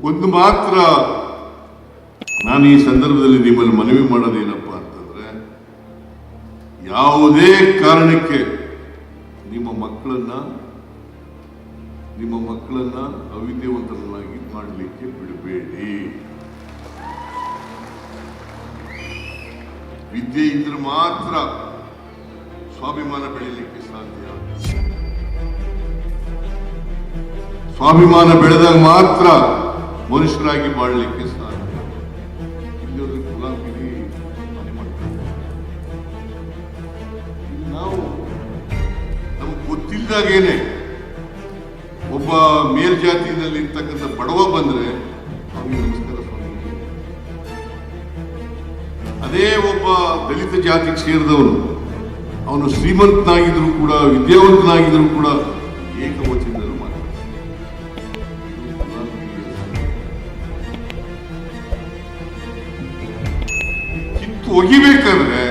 ಒಂದು ಮಾತ್ರ ನಾನು ಈ ಸಂದರ್ಭದಲ್ಲಿ ನಿಮ್ಮಲ್ಲಿ ಮನವಿ ಮಾಡೋದೇನಪ್ಪ ಅಂತಂದ್ರೆ, ಯಾವುದೇ ಕಾರಣಕ್ಕೆ ನಿಮ್ಮ ಮಕ್ಕಳನ್ನ ನಿಮ್ಮ ಮಕ್ಕಳನ್ನ ಅವಿದ್ಯಾವಂತರನ್ನಾಗಿ ಮಾಡಲಿಕ್ಕೆ ಬಿಡಬೇಡಿ. ವಿದ್ಯೆ ಇದ್ರೆ ಮಾತ್ರ ಸ್ವಾಭಿಮಾನ ಬೆಳೀಲಿಕ್ಕೆ ಸಾಧ್ಯ. ಸ್ವಾಭಿಮಾನ ಬೆಳೆದಾಗ ಮಾತ್ರ ಮನುಷ್ಯರಾಗಿ ಬಾಳಲಿಕ್ಕೆ ಸಾಧ್ಯ ಗುಲಾಮಿರಿ ಮನೆ ಮಾಡ್ತಾರೆ. ನಾವು ನಮ್ಗೆ ಗೊತ್ತಿಲ್ಲದಾಗೇನೆ ಒಬ್ಬ ಮೇಲ್ಜಾತಿಯಲ್ಲಿ ಇರ್ತಕ್ಕಂಥ ಬಡವ ಬಂದ್ರೆ ಅವನಿಗೆ ನಮಸ್ಕಾರ ಸ್ವಾಮಿ ಅದೇ ಒಬ್ಬ ದಲಿತ ಜಾತಿಗೆ ಸೇರಿದವನು ಅವನು ಶ್ರೀಮಂತನಾಗಿದ್ರು ಕೂಡ, ವಿದ್ಯಾವಂತನಾಗಿದ್ರು ಕೂಡ ಒಗಿಬೇಕಾದ್ರೆ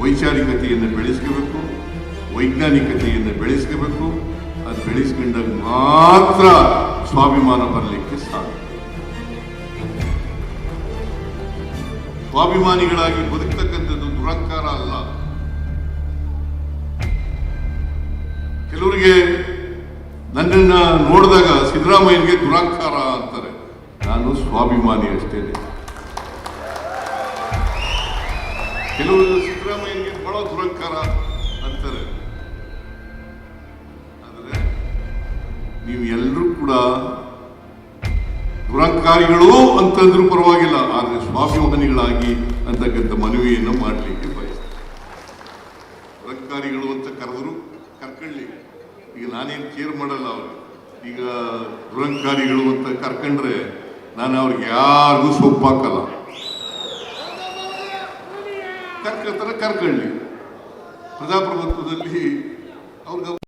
ವೈಚಾರಿಕತೆಯನ್ನು ಬೆಳೆಸ್ಕೋಬೇಕು, ವೈಜ್ಞಾನಿಕತೆಯನ್ನು ಬೆಳೆಸ್ಕೋಬೇಕು, ಅದು ಬೆಳೆಸ್ಕೊಂಡಾಗ ಮಾತ್ರ ಸ್ವಾಭಿಮಾನ ಬರಲಿಕ್ಕೆ ಸಾಧ್ಯ. ಸ್ವಾಭಿಮಾನಿಗಳಾಗಿ ಬದುಕ್ತಕ್ಕಂಥದ್ದು ದುರಂಕಾರ ಅಲ್ಲ. ಕೆಲವರಿಗೆ ನನ್ನನ್ನು ನೋಡಿದಾಗ ಸಿದ್ದರಾಮಯ್ಯನಿಗೆ ದುರಂಕಾರ ಅಂತಾರೆ. ನಾನು ಸ್ವಾಭಿಮಾನಿ ಅಷ್ಟೇನೆ ಕೆಲವರು ಸಿದ್ಧರಾಮಯ್ಯನಿಗೆ ಬಹಳ ದುರಂಕಾರ ಅಂತಾರೆ. ಆದರೆ ನೀವು ಎಲ್ಲರೂ ಕೂಡ ದುರಂಕಾರಿಗಳು ಅಂತಂದ್ರೂ ಪರವಾಗಿಲ್ಲ, ಆದರೆ ಸ್ವಾಭಿಮಾನಿಗಳಾಗಿ ಅಂತಕ್ಕಂಥ ಮನವಿಯನ್ನು ಮಾಡಲಿಕ್ಕೆ ಬಯಸ್ತಾರೆ ಅಂತ ಕರೆದ್ರು ಕರ್ಕೊಳ್ಳಿ. ಈಗ ನಾನೇನು ಕೇರ್ ಮಾಡಲ್ಲ ಅವರು ಈಗ ದುರಂಕಾರಿಗಳು ಅಂತ ಕರ್ಕೊಂಡ್ರೆ ನಾನು ಅವ್ರಿಗೆ ಯಾರಿಗೂ ಸೊಪ್ಪಾಕಲ್ಲ. ಕರ್ಕೊಳ್ತಾರೆ ಕರ್ಕೊಳ್ಳಿ. ಪ್ರಜಾಪ್ರಭುತ್ವದಲ್ಲಿ ಅವ್ರಿಗೆ